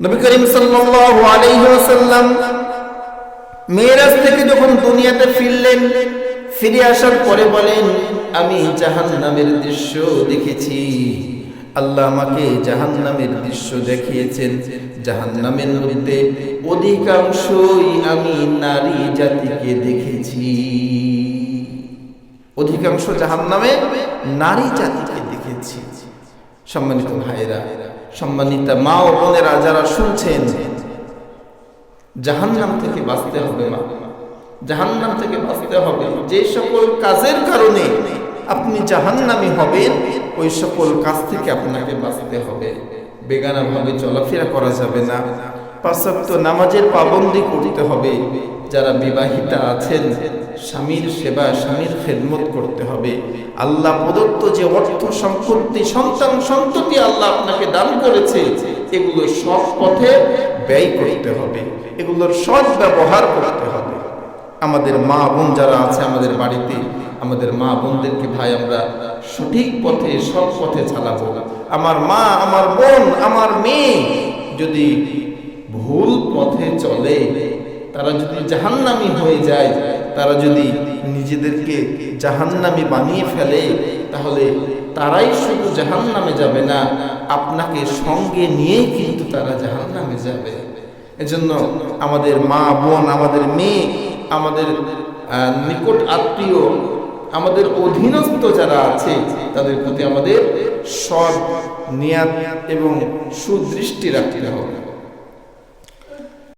নবী করিম সাল্লাল্লাহু আলাইহি ওয়াসাল্লাম মেরাজ থেকে যখন দুনিয়াতে ফিরলেন, ফিরে আসার পরে বলেন, আমি জাহান্নামের দৃশ্য দেখেছি। আল্লাহ আমাকে জাহান্নামের দৃশ্য দেখিয়েছেন। জাহান্নামের মধ্যে অধিকাংশই আমি নারী জাতিকে দেখেছি। অধিকাংশ জাহান্নামে নারী জাতিকে দেখেছি। সম্মানিত ভাইরা সম্মানিত মা ও বোনেরা যারা শুনছেন, জাহান্নাম থেকে বাঁচতে হবে মা। জাহান্নাম থেকে বাঁচতে হবে। যে সকল কাজের কারণে আপনি জাহান্নামি হবেন, ওই সকল কাজ থেকে আপনাকে বাঁচতে হবে। বেগানা ভাবে চলাফেরা করা যাবে না। পাশ্চাত্য নামাজের পাবন্দি করতে হবে। যারা বিবাহিতা আছেন, স্বামীর সেবা, স্বামীর খেদমত করতে হবে। আল্লাহ প্রদত্ত যে অর্থ, সম্পত্তি, সন্তান, সন্ততি আল্লাহ আপনাকে দান করেছে, এগুলো সৎ পথে ব্যয় করতে হবে। এগুলোর সৎ ব্যবহার করতে হবে। আমাদের মা বোন যারা আছে আমাদের বাড়িতে, আমাদের মা বোনদেরকে ভাই আমরা সঠিক পথে, সৎ পথে চালাবো। আমার মা, আমার বোন, আমার মেয়ে যদি ভুল পথে চলে, তারা যদি জাহান্নামি হয়ে যায়, তারা যদি নিজেদেরকে জাহান্নামি বানিয়ে ফেলে, তাহলে তারাই শুধু জাহান্নামে যাবে না, আপনাকে সঙ্গে নিয়ে কিন্তু তারা জাহান্নামে যাবে। এজন্য আমাদের মা বোন, আমাদের মেয়ে, আমাদের নিকট আত্মীয়, আমাদের অধীনস্থ যারা আছে, তাদের প্রতি আমাদের সৎ নিয়াত এবং সুদৃষ্টি রাখতে হবে।